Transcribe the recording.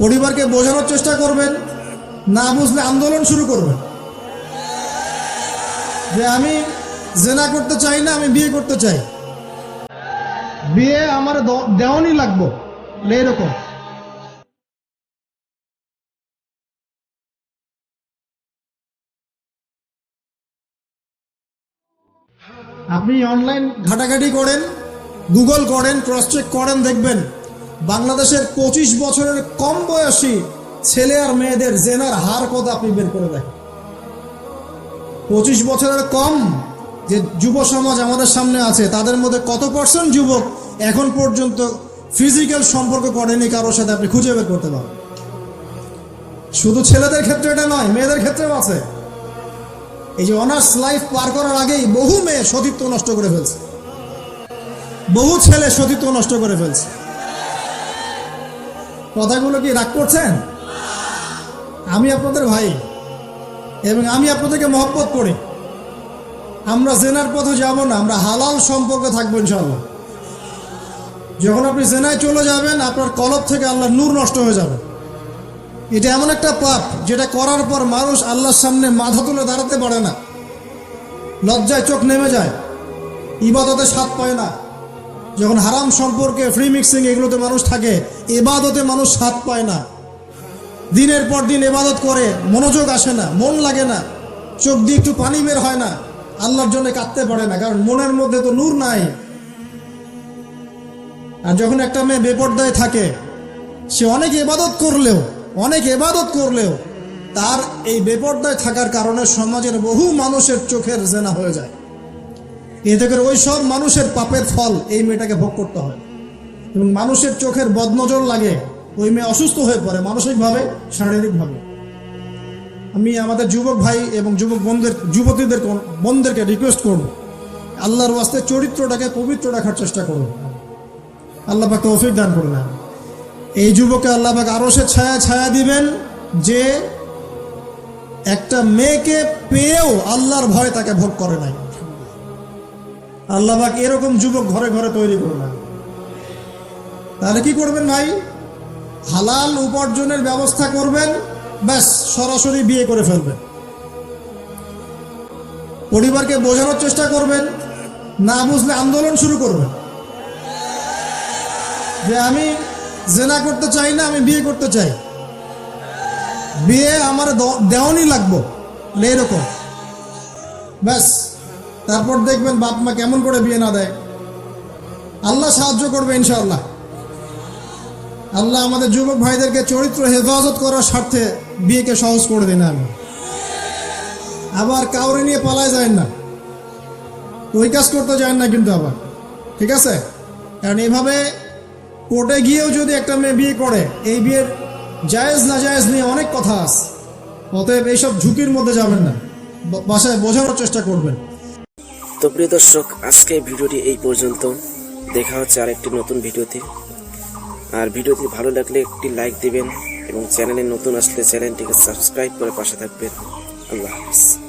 পরিবারকে বোঝানোর চেষ্টা করবেন, না বুঝলে আন্দোলন শুরু করবেন। যে আমি জেনা করতে চাই না, আমি বিয়ে করতে চাই। বিয়ে আমার দেওয়ানি লাগবো এরকম আপনি অনলাইন ঘাটাঘাটি করেন গুগল করেন ক্রস চেক করেন, দেখবেন। বাংলাদেশের পঁচিশ বছরের কম বয়সী ছেলে আর মেয়েদের জেনার হার কত আপনি বের করে দেখেন? পঁচিশ বছরের কম যে যুব সমাজ আমাদের সামনে আছে, তাদের মধ্যে কত পার্সেন্ট যুবক এখন পর্যন্ত ফিজিক্যাল সম্পর্ক করেনি কারোর সাথে আপনি খুঁজে বের করতে পারেন শুধু ছেলেদের ক্ষেত্রে এটা নয়, মেয়েদের ক্ষেত্রেও আছে। এই যে অনার্স লাইফ পার করার আগেই বহু মেয়ে সতীত্ব নষ্ট করে ফেলছে। বহু ছেলে সতীত্ব নষ্ট করে ফেলছে। কথাগুলো কি রাগ করছেন? আমি আপনাদের ভাই এবং আমি আপনাদেরকে মহব্বত করি। আমরা জেনার পথে যাব না, আমরা হালাল সম্পর্কে থাকব ইনশাল্লাহ যখন আপনি জেনায় চলে যাবেন, আপনার কলব থেকে আল্লাহ নূর নষ্ট হয়ে যাবে। এটা এমন একটা পাপ, যেটা করার পর মানুষ আল্লাহর সামনে মাথা তুলে দাঁড়াতে পারে না। লজ্জায় চোখ নেমে যায়। ইবাদতে স্বাদ পায় না। যখন হারাম সম্পর্কে ফ্রি মিক্সিং এগুলোতে মানুষ থাকে, এবাদতে মানুষ স্বাদ পায় না। দিনের পর দিন এবাদত করে, মনোযোগ আসে না, মন লাগে না, চোখ দিয়ে একটু পানি বের হয় না, আল্লাহর জন্য কাঁদতে পারে না, কারণ মনের মধ্যে তো নূর নাই। আর যখন একটা মেয়ে বেপর্দায় থাকে, সে অনেক এবাদত করলেও, অনেক এবাদত করলেও, তার এই বেপর্দায় থাকার কারণে সমাজের বহু মানুষের চোখের জেনা হয়ে যায়। এতে করে ওই সব মানুষের পাপের ফল এই মেয়েটাকে ভোগ করতে হয়। এবং মানুষের চোখের বদনজর লাগে, ওই মেয়ে অসুস্থ হয়ে পড়ে মানসিকভাবে, শারীরিকভাবে। আমি আমাদের যুবক ভাই এবং যুবক বোনদের যুবতীদের বোনদেরকে রিকোয়েস্ট করব, আল্লাহর ওয়াস্তে চরিত্রটাকে পবিত্র রাখার চেষ্টা করুন। আল্লাহ পাক তৌফিক দান করুন। এই যুবকে আল্লাহ পাক আরও সে ছায়া ছায়া দিবেন যে একটা মেয়েকে পেয়েও আল্লাহর ভয় তাকে ভোগ করে নাই। আল্লাহ পাক এরকম যুবক ঘরে ঘরে তৈরি করবেন তাহলে কি করবেন ভাই? হালাল উপার্জনের ব্যবস্থা করবেন, ব্যাস, সরাসরি বিয়ে করে ফেলবেন। পরিবারকে বোঝানোর চেষ্টা করবেন, না বুঝলে আন্দোলন শুরু করবেন। যে আমি জেনা করতে চাই না, আমি বিয়ে করতে চাই। বিয়ে আমার দেওয়ানি লাগবো, এরকম। ব্যাস তারপর দেখবেন বাপ মা কেমন করে বিয়ে না দেয়। আল্লাহ সাহায্য করবে ইনশাআল্লাহ। আল্লাহ আমাদের যুবক ভাইদেরকে চরিত্র হেফাজত করার স্বার্থে বিয়েকে সহজ করে দিন আমি আবার কাউরে নিয়ে পালায় যায় না। ওই কাজ করতে যায় না কিন্তু আবার। ঠিক আছে? কারণ এভাবে কোর্টে গিয়েও যদি একটা মেয়ে বিয়ে করে, এই বিয়ের জায়েজ না জায়েজ নিয়ে অনেক কথা আছে। অতএব এইসব ঝুঁকির মধ্যে যাবেন না। বাসায় বোঝানোর চেষ্টা করবেন। তো প্রিয় দর্শক, আজকে ভিডিওটি এই পর্যন্ত। দেখা হচ্ছে আর একটি নতুন ভিডিওতে। আর ভিডিওটি ভালো লাগলে একটি লাইক দিবেন এবং চ্যানেলে নতুন আসলে চ্যানেলটিকে সাবস্ক্রাইব করে পাশে থাকবেন। আল্লাহ হাফিজ।